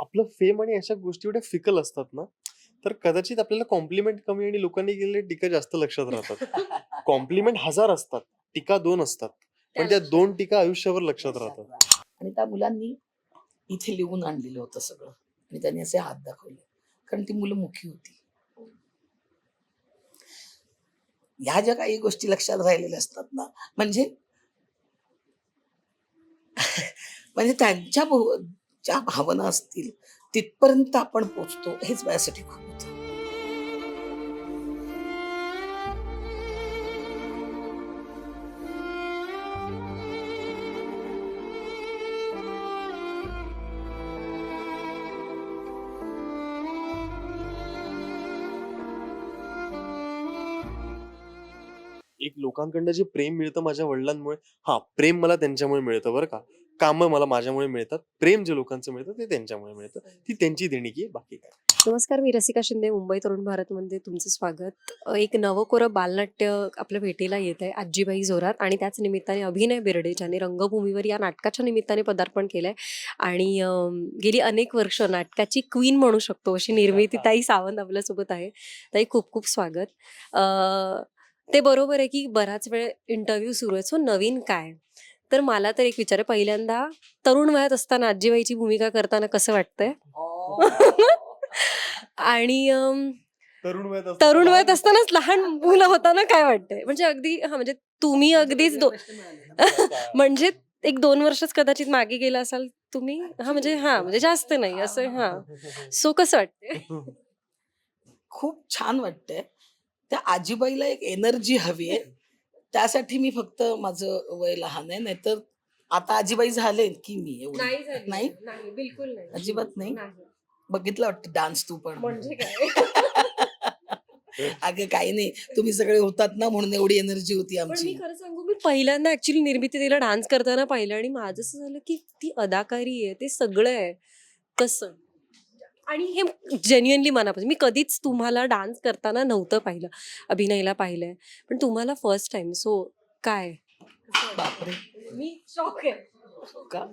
आपलं फेम आणि अशा गोष्टी एवढ्या फिकल असतात ना तर कदाचित आपल्याला कॉम्प्लिमेंट कमी आणि लोकांनी केलेल्या टीका जास्त लक्षात राहतात. कॉम्प्लिमेंट हजार असतात टीका दोन असतात पण त्या दोन टीका आयुष्यभर लक्षात राहतात. आणि त्या मुलांनी इथे लिहून आणलेलं होतं सगळं आणि त्यांनी असे हात दाखवले कारण ती मुलं मुखी होती. ह्या ज्या काही गोष्टी लक्षात राहिलेल्या असतात ना म्हणजे म्हणजे त्यांच्या ज्या भावना असतील तिथपर्यंत आपण पोचतो हेच माझ्यासाठी खूप होतं. एक लोकांकडनं जे प्रेम मिळतं माझ्या वडिलांमुळे हा प्रेम मला त्यांच्यामुळे मिळतं बरं का. कामं मला माझ्यामुळे मिळतात प्रेम जे लोकांचं मिळतं ते त्यांच्यामुळे मिळतं ती त्यांची देणगी आहे बाकी काय. नमस्कार मी रसिका शिंदे मुंबई तरुण भारतमध्ये तुमचं स्वागत. एक नवकोरं बालनाट्य आपल्या भेटीला येत आहे आजीबाई जोरात आणि त्याच निमित्ताने अभिनय बिर्डे ज्यांनी रंगभूमीवर या नाटकाच्या निमित्ताने पदार्पण केलंय. आणि अम, गेली अनेक वर्ष नाटकाची क्वीन म्हणू शकतो अशी निर्मिती ताई सावंत आपल्यासोबत आहे. ताई खूप खूप स्वागत ते बरोबर आहे की बराच वेळ इंटरव्ह्यू सुरू आहे सो नवीन काय? तर मला तर एक विचार आहे पहिल्यांदा तरुण वयात असताना आजीबाईची भूमिका करताना कसं वाटतंय? आणि तरुण वयात असतानाच लहान मुलं होताना काय वाटतंय? म्हणजे अगदी हा म्हणजे तुम्ही अगदीच दो म्हणजे एक दोन वर्षच कदाचित मागे गेला असाल तुम्ही? हा म्हणजे हा म्हणजे जास्त नाही असं हा. सो कसं वाटतंय? खूप छान वाटतंय. त्या आजीबाईला एक एनर्जी हवी आहे. त्यासाठी मी फक्त माझं वय लहान आहे नाहीतर आता आजीबाई झाले की मी एवढी. नाही? नाही? बिलकुल नाही. अजिबात नाही? बघितलं वाटतं डान्स तू पण. म्हणजे काय? अगं काही नाही. तुम्ही सगळे होतात ना म्हणून एवढी एनर्जी होती पण मी आमची. खरं सांगू मी पहिल्यांदा ऍक्च्युली निर्मिती तिला डान्स करताना पाहिलं आणि माझं असं झालं की ती अदाकारी आहे ते सगळं आहे. कसं? आणि हे जेन्युअनली मनापासून मी कधीच तुम्हाला डान्स करताना नव्हतं पाहिलं अभिनयला पाहिलंय. पण तुम्हाला फर्स्ट टाइम सो काय? बापरे. मी शॉक आहे. का?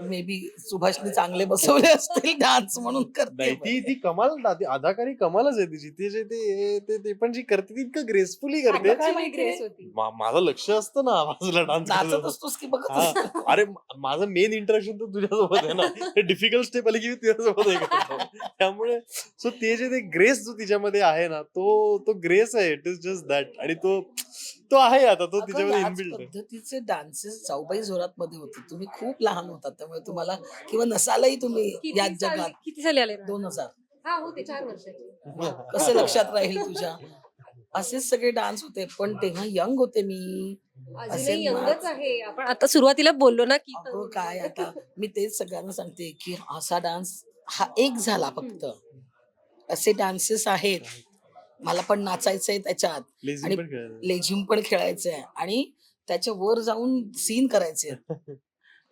मे बी सुभाषने चांगले बसवले असतील डान्स म्हणून करते नाही ती ती कमाल अदाकारी कमालच आहे तिची. ती जे ते ते- ते पण जी करते ती इतकं ग्रेसफुली करते. काय माहिती ग्रेस होती मा- माझं लक्ष असतं ना बाजूला डान्स असतोस की बघत हा. अरे मा- माझं मेन इंटरेक्शन तर तुझ्यासोबत आहे ना. डिफिकल्ट स्टेप आली की मी तुझ्यासोबत हे करतो. त्यामुळे सो ते जे ते ग्रेस जो तिच्यामध्ये आहे ना तो तो ग्रेस आहे. इट इज जस्ट दॅट आणि तो तो आहे आता तो अगं, तिच्यामध्ये याच इनबिल्ड आहे. पद्धतीचे डान्सेस जाऊबाई जोरात मध्ये होते. तुम्ही खूप लहान होतात त्यामुळे तुम्हाला किंवा नसालही तुम्ही किती या साली- जगात किती साली आले ना? दोन हजार. हा होते चार वर्षाची. कसे लक्षात राहील तुझ्या? असेच सगळे डान्स होते पण तेव्हा यंग होते मी. अजूनही असेल यंगच आहे. आपण आता सुरुवातीला बोललो ना की अगं काय आता? मी तेच सगळ्यांना सांगते की असा डान्स हा एक झाला फक्त. असे डान्सेस आहेत. मला पण नाचायचंय त्याच्यात. आणि पण खेळायला. लेझिम पण खेळायचंय. आणि त्याच्या वर जाऊन सीन करायचे.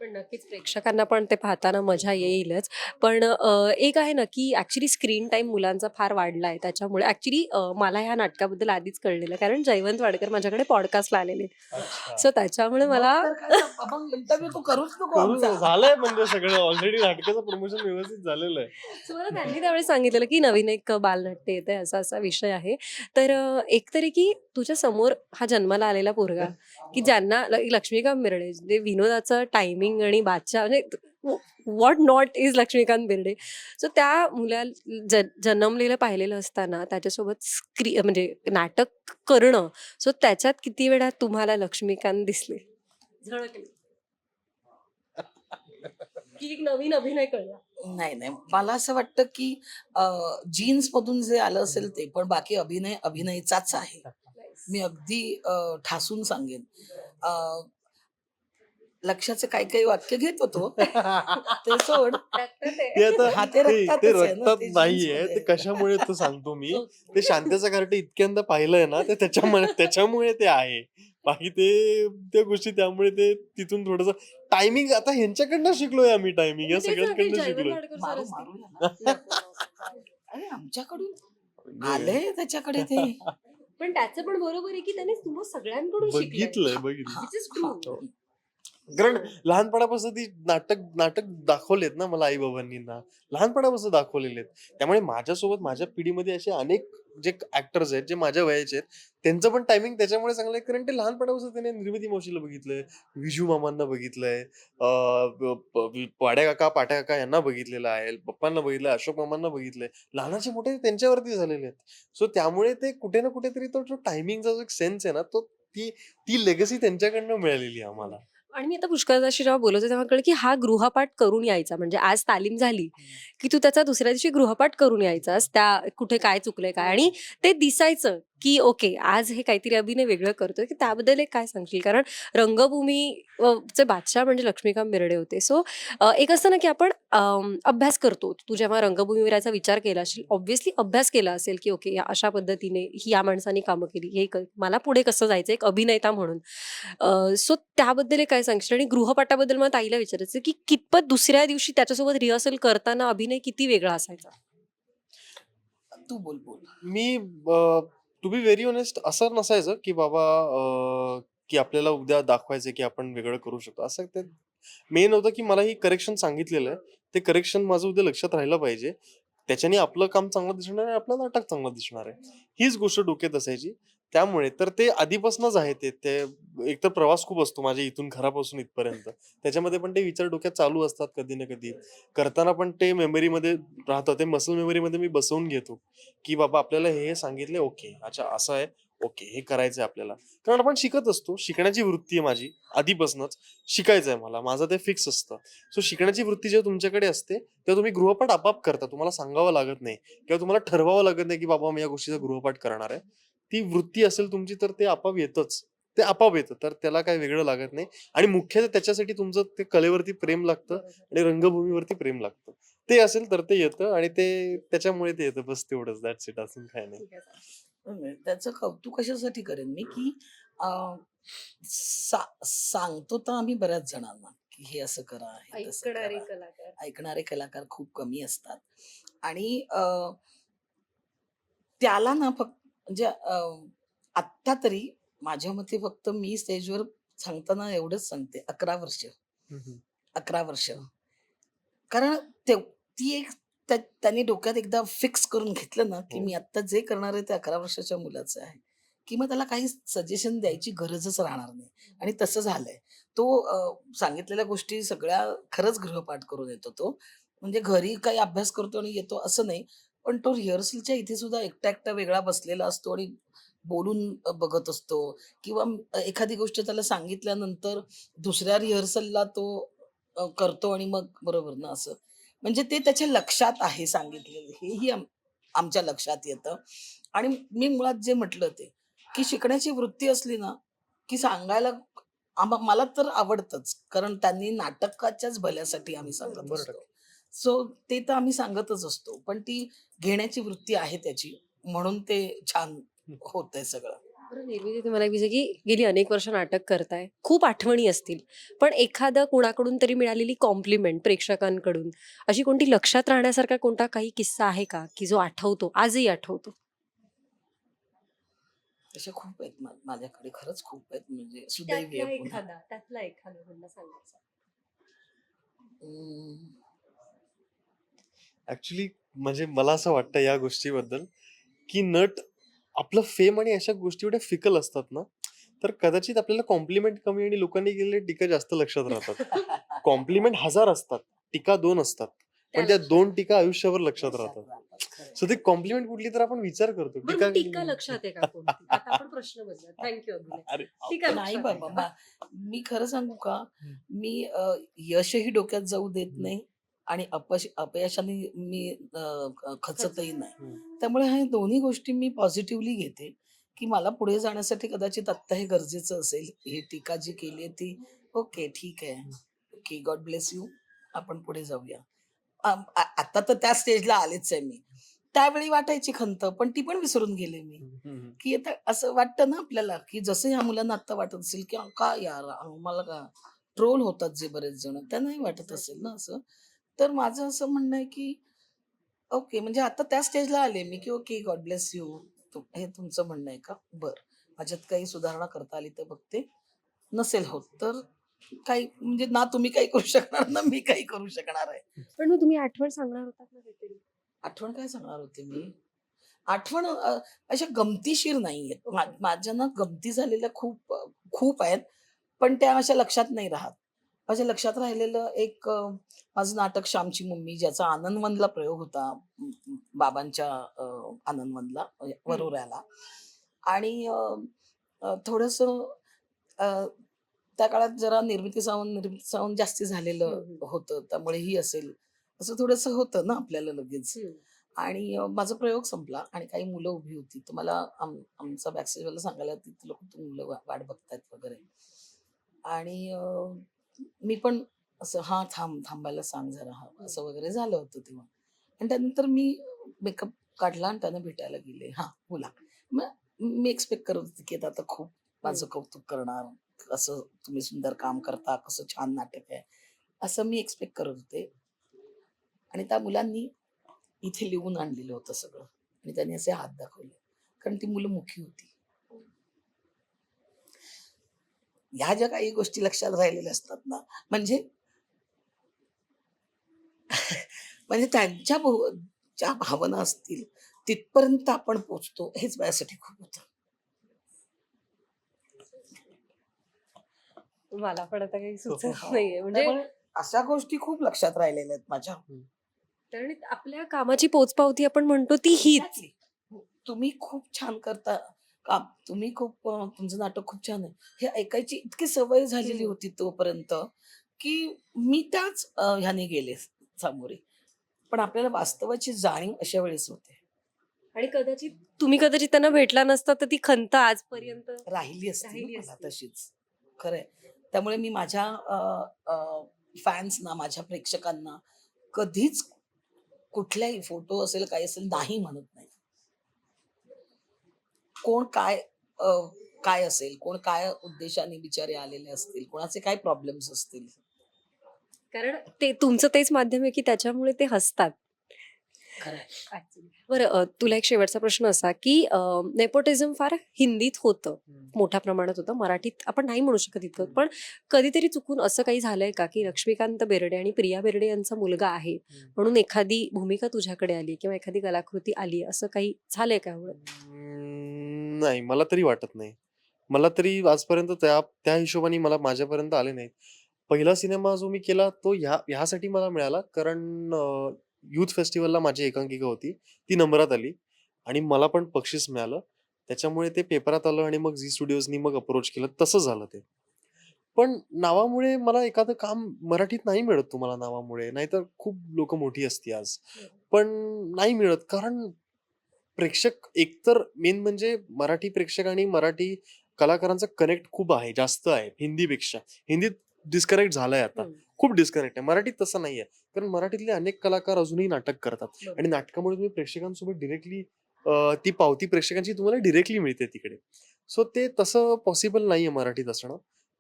पण नक्कीच प्रेक्षकांना पण ते पाहताना मजा येईलच. पण अ, एक आहे ना की ऍक्च्युली स्क्रीन टाइम मुलांचा फार वाढला आहे. त्याच्यामुळे ऍक्च्युली मला ह्या नाटकाबद्दल आधीच कळलेलं कारण जयवंत वाडकर माझ्याकडे पॉडकास्टला आलेले अच्छा. सो त्याच्यामुळे मला इंटरव्ह्यू तू करूच नको करू आमचा. झालंय म्हणजे सगळं. ऑलरेडी नाटकाचं प्रमोशन व्यवस्थित झालेलं आहे. So मला त्यांनी त्यावेळेस सांगितलेलं की नवीन एक बालनाट्य येते असा असा विषय आहे. तर अ, एक तरी की तुझ्या समोर हा जन्माला आलेला पोरगा की ज्यांना ल- लक्ष्मीकांत जे विनोदाचं टायमिंग आणि बादशाह म्हणजे what not is Laxmikant Berde so त्या मुला ज जन्मलेलं पाहिलेलं असताना त्याच्यासोबत स्क्री म्हणजे नाटक करणं. सो त्याच्यात किती वेळा तुम्हाला लक्ष्मीकांत दिसले? झळकले. की एक नवीन अभिनय कळला. नाही नाही. मला असं वाटतं की जीन्स मधून जे आलं असेल ते पण बाकी अभिनय अभिनयचाच आहे. मी अगदी ठासून सांगेन. लक्षाचे काही काही वाक्य घेत होतो. ते सोड. ते आता ते ते- रक्तातच ते आहे ना, रक्तात ते नाहीये. ते. कशामुळे तो सांगतो मी? ते शांतेचा कार्ट इतक्यांदा पाहिलंय ना ते त्याच्यामुळे त्याच्यामुळे ते आहे. बाकी ते त्या गोष्टी त्यामुळे ते तिथून थोडस टायमिंग आता ह्यांच्याकडनं शिकलोय आम्ही टायमिंग या सगळ्यांकडनं शिकलोय. मारू मारू याला. अरे आमच्याकडून आलंय त्याच्याकडे ते. पण त्याचं पण बरोबर आहे की त्याने तुम्हा सगळ्यांकडून शिकलंय. बघितलंय बघितलं Which is true. कारण लहानपणापासून ती नाटक नाटक दाखवलेत ना मला आई बाबांनी ना लहानपणापासून दाखवलेले आहेत. त्यामुळे माझ्यासोबत माझ्या पिढीमध्ये असे अनेक जे ऍक्टर्स आहेत जे माझ्या वयाचे आहेत त्यांचं पण टायमिंग त्याच्यामुळे चांगलं आहे. कारण ते लहानपणापासून त्याने निर्मिती मावशीला बघितलंय विजू मामांना बघितलंय पाड्या काका पाट्या काका यांना बघितलेलं आहे पप्पांना बघितलंय अशोक मामांना बघितलंय. लहानाचे मोठे त्यांच्यावरती झालेले आहेत. सो त्यामुळे ते कुठे ना कुठेतरी तो जो टायमिंगचा जो एक सेन्स आहे ना तो ती ती लेगसी त्यांच्याकडनं मिळालेली आहे आम्हाला. आणि मी आता पुष्कळदाशी जेव्हा बोलत होते तेव्हा कळलं की हा गृहपाठ करून यायचा. म्हणजे आज तालीम झाली की तू त्याचा दुसऱ्या दिवशी गृहपाठ करून यायचास. त्या कुठे काय चुकलंय काय? आणि ते दिसायचं. की ओके आज हे काहीतरी अभिनय वेगळं करतोय की त्याबद्दल एक काय सांगशील? कारण रंगभूमी अ, चे बादशाह म्हणजे लक्ष्मीकांत बेर्डे होते. सो एक असतं ना की आपण अम, अभ्यास करतो. तू जेव्हा रंगभूमीवर याचा विचार केला असेल ऑब्व्हियसली अभ्यास केला असेल की ओके या अशा पद्धतीने ही या माणसाने कामं केली हे क- मला पुढे कसं जायचं एक अभिनेता म्हणून. सो त्याबद्दल एक काय सांगशील? आणि गृहपाठाबद्दल मला ताईला विचारायचं की कितपत दुसऱ्या दिवशी त्याच्यासोबत रिहर्सल करताना अभिनय किती वेगळा असायचा? तू बोल बोल. मी टू बी व्हेरी ऑनेस्ट असं नसायचं की बाबा अं, की आपल्याला उद्या दाखवायचं की आपण वेगळं करू शकतो. असं ते मेन होतं की मला ही करेक्शन सांगितलेलं आहे. ते करेक्शन माझं उद्या लक्षात राहिलं पाहिजे. त्याच्याने आपलं काम चांगलं दिसणार आहे आपला नाटक चांगलं दिसणार आहे. हीच गोष्ट डोक्यात असायची. त्यामुळे तर ते आधीपासूनच आहे ते ते एक तर प्रवास खूप असतो माझ्या इथून घरापासून इथपर्यंत. त्याच्यामध्ये पण ते विचार डोक्यात चालू असतात कधी ना कधी. करताना पण ते मेमरीमध्ये राहतं. ते मसल मेमरीमध्ये मी बसवून घेतो की बाबा आपल्याला हे हे सांगितले ओके. अच्छा असं आहे. ओके हे करायचंय आपल्याला. कारण आपण शिकत असतो. शिकण्याची वृत्ती आहे माझी आधीपासूनच. शिकायचं आहे मला. माझं ते फिक्स असतं. सो शिकण्याची वृत्ती जेव्हा तुमच्याकडे असते तेव्हा तुम्ही गृहपाठ आपाप करता. तुम्हाला सांगावं लागत नाही. किंवा तुम्हाला ठरवावं लागत नाही की बाबा मी या गोष्टीचा गृहपाठ करणार आहे. ती वृत्ती असेल तुमची तर ते आपाप येतच. ते आपाप येतं. तर त्याला काय वेगळं लागत नाही. आणि मुख्य त्याच्यासाठी तुमचं ते कलेवरती प्रेम लागतं आणि रंगभूमीवरती प्रेम लागतं. ते असेल तर ते येतं आणि ते त्याच्यामुळे ते येतं. बस तेवढंच. दॅट्स इट असून काय नाही. त्याचं कौतुक कशासाठी करेन मी की सा- सांगतो तर आम्ही बऱ्याच जणांना की हे असं करा हे ऐकणारे करा. कलाकार. ऐकणारे कलाकार खूप कमी असतात. आणि अं, त्याला ना फक्त म्हणजे अं, आत्ता तरी माझ्या मते फक्त मी स्टेजवर सांगताना एवढंच सांगते अकरा वर्ष. अकरा वर्ष. कारण ते ती एक त्या- त्यांनी डोक्यात एकदा फिक्स करून घेतलं ना की हो. मी आत्ता जे करणार आहे ते अकरा वर्षाच्या मुलाचं आहे. की मग त्याला काही सजेशन द्यायची गरजच राहणार नाही. आणि तसं झालंय. तो अं, सांगितलेल्या गोष्टी सगळ्या खरंच गृहपाठ करून येतो तो. म्हणजे घरी काही अभ्यास करतो आणि येतो असं नाही. पण तो रिहर्सलच्या इथे सुद्धा एकटा एकटा वेगळा बसलेला असतो आणि बोलून बघत असतो. किंवा एखादी गोष्ट त्याला सांगितल्यानंतर दुसऱ्या रिहर्सलला तो करतो आणि मग बरोबर ना असं. म्हणजे ते त्याच्या लक्षात आहे सांगितलेलं. हेही आम- आमच्या लक्षात येतं. आणि मी मुळात जे म्हटलं ते की शिकण्याची वृत्ती असली ना की सांगायला मला तर आवडतंच. कारण त्यांनी नाटकाच्याच भल्यासाठी आम्ही सांगत असतो. सो ते तर आम्ही सांगतच असतो. पण ती घेण्याची वृत्ती आहे त्याची. म्हणून ते छान होत आहे सगळं निर्मिती तुम्हाला विचार की गेली अनेक वर्ष नाटक करताय. खूप आठवणी असतील. पण एखादं कुणाकडून तरी मिळालेली कॉम्प्लिमेंट प्रेक्षकांकडून अशी कोणती लक्षात राहण्यासारखा कोणता काही किस्सा आहे का? की जो आठवतो आजही आठवतो? तशा खूप आहेत माझ्याकडे खरंच खूप आहेत. म्हणजे सुदैवी पुन्हा. त्यातला एखादा सांगायचा? ऍक्च्युली म्हणजे मला असं वाटतं या गोष्टीबद्दल की नट आपलं फेम आणि अशा गोष्टी एवढ्या फिकल असतात ना तर कदाचित आपल्याला कॉम्प्लिमेंट कमी आणि लोकांनी केलेले टीका जास्त लक्षात राहतात कॉम्प्लिमेंट हजार असतात टीका दोन असतात पण त्या दोन टीका आयुष्यावर लक्षात राहतात खरंय. सो ते कॉम्प्लिमेंट कुठली तर आपण विचार करतो बरं, टीका मग टीका लक्षात आहे का कोणती? आता आपण प्रश्न बदलूया थँक्यू अभिनय अरे टीका नाही लक्षात आहे बाबा का? मा- मी खरं सांगू का. मी अ, यशही डोक्यात जाऊ देत. नाही आणि अपयश अपयशाने मी खचतही नाही. त्यामुळे हे दोन्ही गोष्टी मी पॉझिटिव्हली घेते की मला पुढे जाण्यासाठी कदाचित आत्ता हे गरजेचं असेल. ही टीका जी केली आहे ती ओके ठीक आहे. Okay God bless you. आपण पुढे जाऊया. आता तर त्या स्टेजला आलेच आहे मी. त्यावेळी वाटायची खंत पण ती पण विसरून गेले मी. की आता असं वाटतं ना आपल्याला की जसं ह्या मुलांना आता वाटत असेल की का यार आम्हाला का ट्रोल होतात जे बरेच जण. त्यांनाही वाटत असेल ना असं. तर माझं असं म्हणणं आहे की ओके म्हणजे आता त्या स्टेजला आले मी की ओके गॉड ब्लेस यू हे तुमचं म्हणणं आहे का? बर. माझ्यात काही सुधारणा करता आली तर बघते. नसेल होत तर काही म्हणजे ना तुम्ही काही करू शकणार ना मी काही करू शकणार आहे. पण मग तुम्ही आठवण सांगणार ना काहीतरी. आठवण काय सांगणार होते मी? आठवण अशा गमतीशीर नाही आहेत माझ्या ना गमती झालेल्या खूप खूप आहेत. पण त्या अशा लक्षात नाही राहत. माझ्या लक्षात राहिलेलं एक माझं नाटक श्यामची मम्मी ज्याचा आनंदवनला प्रयोग होता बाबांच्या आनंदवनला वरोऱ्याला. आणि थोडंसं त्या काळात जरा निर्मिती सावंत निर्मिती सावंत जास्ती झालेलं. होतं त्यामुळे ही असेल. असं थोडंसं होतं ना आपल्याला लगेच. आणि माझा प्रयोग संपला आणि काही मुलं उभी होती. तर मला आम आमचा बॅकस्टेजवाला सांगायला ती लोक मुलं वाट बघतायत वगैरे. आणि मी पण असं हा थांब थांबायला सांग जरा हा असं वगैरे झालं होतं तेव्हा. आणि त्यानंतर मी मेकअप काढला आणि त्यांना भेटायला गेले. हा बोला. मग मी एक्सपेक्ट करत होते की आता खूप माझं कौतुक करणार. कसं तुम्ही सुंदर काम करता कसं छान नाटक आहे. असं मी एक्सपेक्ट करत होते. आणि त्या मुलांनी इथे लिहून आणलेलं होतं सगळं. आणि त्यांनी असे हात दाखवले. कारण ती मुलं मुखी होती. ह्या ज्या काही गोष्टी लक्षात राहिलेल्या असतात ना म्हणजे म्हणजे त्यांच्या ज्या भावना असतील तिथपर्यंत आपण पोचतो हेच माझ्यासाठी खूप होतं. मला पण आता काही सुचत हो. नाहीये. म्हणजे अशा गोष्टी खूप लक्षात राहिलेल्या आहेत माझ्या. कारण आपल्या कामाची पोचपावती आपण म्हणतो ती हीच. Exactly. तुम्ही खूप छान करता. काम तुम्ही खूप अं, तुमचं नाटक खूप छान आहे. हे ऐकायची इतकी सवय झालेली हम्म. होती तोपर्यंत की मी त्याच अं, ह्याने गेले सामोरे. पण आपल्याला वास्तवाची जाणीव अशा वेळेस होते. आणि कदाचित तुम्ही कदाचित त्यांना भेटला नसता तर ती खंत आजपर्यंत राहिली असती राहिली ना मला असती. तशीच. खरंय. त्यामुळे मी माझ्या फॅन्सना माझ्या प्रेक्षकांना कधीच कुठल्याही फोटो असेल काही असेल नाही म्हणत नाही. कोण काय काय असेल? कोण काय उद्देशाने बिचारे आलेले असतील? कोणाचे काय प्रॉब्लेम्स असतील? कारण ते तुमचं तेच माध्यम आहे की त्याच्यामुळे ते हसतात. बरं तुला एक शेवटचा प्रश्न असा की नेपोटिझम फार हिंदीत होतं. मोठ्या प्रमाणात होतं. मराठीत आपण नाही म्हणू शकत इतकं. पण कधीतरी चुकून असं काही झालंय का? की लक्ष्मीकांत बेर्डे आणि प्रिया बेर्डे यांचा मुलगा आहे. म्हणून एखादी भूमिका तुझ्याकडे आली किंवा एखादी कलाकृती आली. असं काही झालंय का नाही मला तरी वाटत नाही. मला तरी आजपर्यंत त्या त्या हिशोबाने मला माझ्यापर्यंत आले नाहीत. पहिला सिनेमा जो मी केला तो ह्या ह्यासाठी मला मिळाला कारण युथ फेस्टिवलला माझी एकांकिका होती. ती नंबरात आली आणि मला पण बक्षीस मिळालं. त्याच्यामुळे ते पेपरात आलं आणि मग झी स्टुडिओजनी मग अप्रोच केलं. तसं झालं ते. पण नावामुळे मला एखादं काम मराठीत नाही मिळत तुम्हाला नावामुळे. नाहीतर खूप लोक मोठी असती आज. पण नाही मिळत. कारण प्रेक्षक एकतर मेन म्हणजे मराठी प्रेक्षक आणि मराठी कलाकारांचा कनेक्ट खूप आहे जास्त आहे हिंदीपेक्षा. हिंदीत डिस्कनेक्ट झालाय आता. खूप डिस्कनेक्ट आहे. मराठीत तसं नाहीये. कारण मराठीतले अनेक कलाकार अजूनही नाटक करतात. आणि नाटकामुळे तुम्ही प्रेक्षकांसोबत डिरेक्टली ती पावती प्रेक्षकांची तुम्हाला डिरेक्टली मिळते तिकडे. सो ते तसं पॉसिबल नाहीये मराठीत असणं.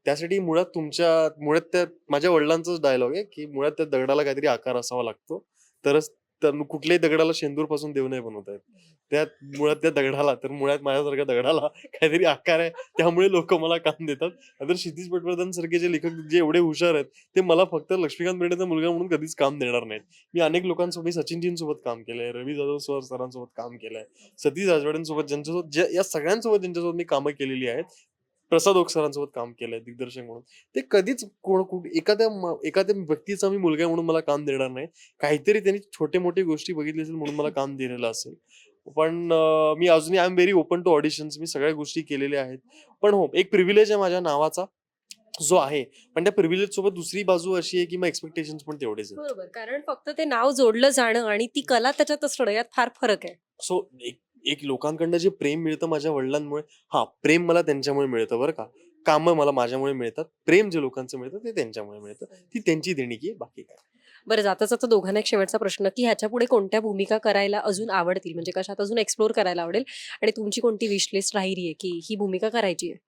त्यासाठी मुळात तुमच्या मुळात त्या माझ्या वडिलांचाच डायलॉग आहे की मुळात त्या दगडाला काहीतरी आकार असावा लागतो. तरच तर कुठल्याही दगडाला शेंदूरपासून देव नाही बनवत आहेत त्यात मुळात त्या दगडाला तर मुळात माझ्यासारख्या दगडाला काहीतरी आकार आहे. त्यामुळे लोक मला काम देतात. तर क्षितिज पटवर्धन सारखे जे लेखक जे एवढे हुशार आहेत ते मला फक्त लक्ष्मीकांत बेर्डेचा मुलगा म्हणून कधीच काम देणार नाहीत. मी अनेक लोकांसोबत मी सचिनजींसोबत काम केलंय रवी जाधव सर सरांसोबत काम केलंय सतीश राजवाड्यांसोबत ज्यांच्यासोबत ज्या या सगळ्यांसोबत ज्यांच्यासोबत मी कामं केलेली आहेत प्रसाद ओक सरांसोबत काम केलंय दिग्दर्शक म्हणून. ते कधीच कोण कुठ- एखाद्या एखाद्या व्यक्तीचा मी मुलगा म्हणून मला काम देणार नाही. काहीतरी त्यांनी छोटे मोठे गोष्टी बघितली असेल म्हणून मला काम दिलेलं असेल. पण मी अजूनही I am very open to auditions मी सगळ्या गोष्टी केलेल्या आहेत. पण हो एक प्रिव्हिलेज आहे माझ्या नावाचा जो आहे. पण त्या प्रिव्हिलेज सोबत दुसरी बाजू अशी आहे की मग एक्सपेक्टेशन पण तेवढेच आहेत. बरोबर. कारण फक्त ते नाव जोडलं जाणं आणि ती कला त्याच्यात असणं यात फार फरक आहे. सो एक एक लोकांकडनं जे प्रेम मिळतं माझ्या वडिलांमुळे हा प्रेम मला त्यांच्यामुळे मिळतं बरं का. कामं मला माझ्यामुळे मिळतात प्रेम जे लोकांचं मिळतं ते त्यांच्यामुळे मिळतं. ती त्यांची देणगी आहे बाकी काय. बरं जाता जाता दोघांना एक शेवटचा प्रश्न की ह्याच्या पुढे कोणत्या भूमिका करायला अजून आवडतील? म्हणजे कशात अजून एक्सप्लोर करायला आवडेल? आणि तुमची कोणती विश लिस्ट राहिली आहे की ही भूमिका करायची आहे?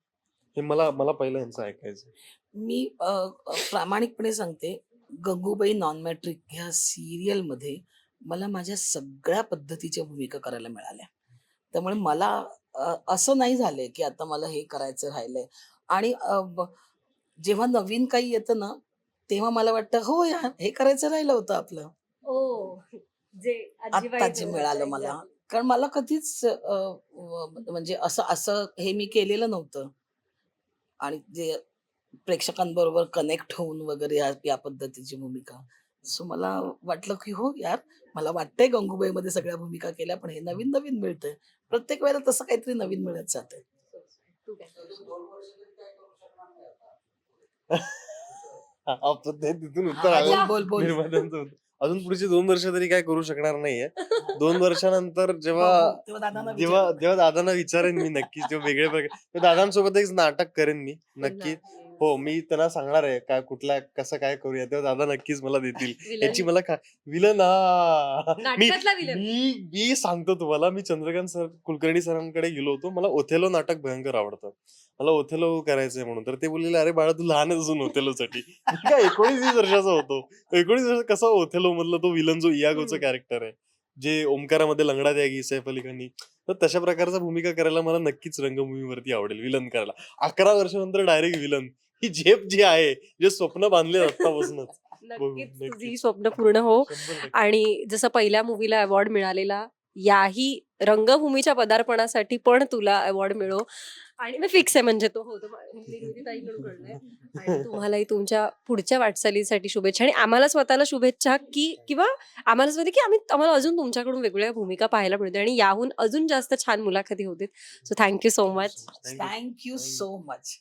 हे मला मला पहिलं यांचं ऐकायचं मी अ, अ, प्रामाणिकपणे सांगते गंगूबाई नॉन मॅट्रिक ह्या सिरियलमध्ये मला माझ्या सगळ्या पद्धतीच्या भूमिका करायला मिळाल्या. त्यामुळे मला असं नाही झालंय की आता मला हे करायचं राहिलंय. आणि जेव्हा नवीन काही येतं ना तेव्हा मला वाटतं हो यार हे करायचं राहिलं होतं आपलं. ओ जे आत्ता जे मिळालं मला. कारण मला कधीच म्हणजे असं असं हे मी केलेलं नव्हतं. आणि जे प्रेक्षकांबरोबर कनेक्ट होऊन वगैरे या या पद्धतीची भूमिका. सो मला वाटलं की हो यार मला वाटतंय गंगूबाईमध्ये सगळ्या भूमिका केल्या पण हे नवीन नवीन मिळतंय. प्रत्येक वेळेला तसं काहीतरी नवीन मिळत जाते तिथून उत्तर हा, आलं. बोल बोल. अजून पुढची दोन वर्ष तरी काय करू शकणार नाहीये. दोन वर्षानंतर हो, जेव्हा हो, दादांना जेव्हा. जेव्हा दादांना विचारेन मी नक्की तेव्हा वेगळे प्रकार. दादांसोबत एक नाटक करेन मी नक्की. हो मी त्यांना सांगणार आहे काय कुठल्या कसं काय करूया तेव्हा दादा नक्कीच मला देतील. याची मला का विलन मी नाटकातला विलन मी मी सांगतो तुम्हाला मी चंद्रकांत सर कुलकर्णी सरांकडे गेलो होतो मला ओथेलो नाटक भयंकर आवडतं. मला ओथेलो करायचंय म्हणून तर ते बोललेले अरे बाळा तू लहानच अजून ओथेलोसाठी. मी काय एकोणीस वीस वर्षाचा होतो. एकोणीस वर्ष कसा ओथेलो मधला तो विलन जो इयागोचं हम्म. कॅरेक्टर आहे जे ओमकारामध्ये लंगडा त्यागी सैफ अली खाननी. तर तशा प्रकारचा भूमिका करायला मला नक्कीच रंगभूमीवरती आवडेल विलन करायला. अकरा वर्षानंतर डायरेक्ट विलन ही झेप जी आहे जे स्वप्न बांधले आतापासूनच नक्कीच. तुझी स्वप्न पूर्ण हो. आणि जसं पहिल्या मूवीला अवॉर्ड मिळालेला याही रंगभूमीच्या पदार्पणासाठी पण तुला अवॉर्ड मिळो. आणि मी फिक्स आहे म्हणजे तो हो तुम्हालाही तुमच्या पुढच्या वाटचालीसाठी शुभेच्छा. आणि आम्हाला स्वतःला शुभेच्छा की किंवा आम्हाला असं वाटतं की आम्ही आम्हाला अजून तुमच्याकडून वेगवेगळ्या भूमिका पाहायला मिळते आणि याहून अजून जास्त छान मुलाखती होतील. So thank you so much. Thank you so much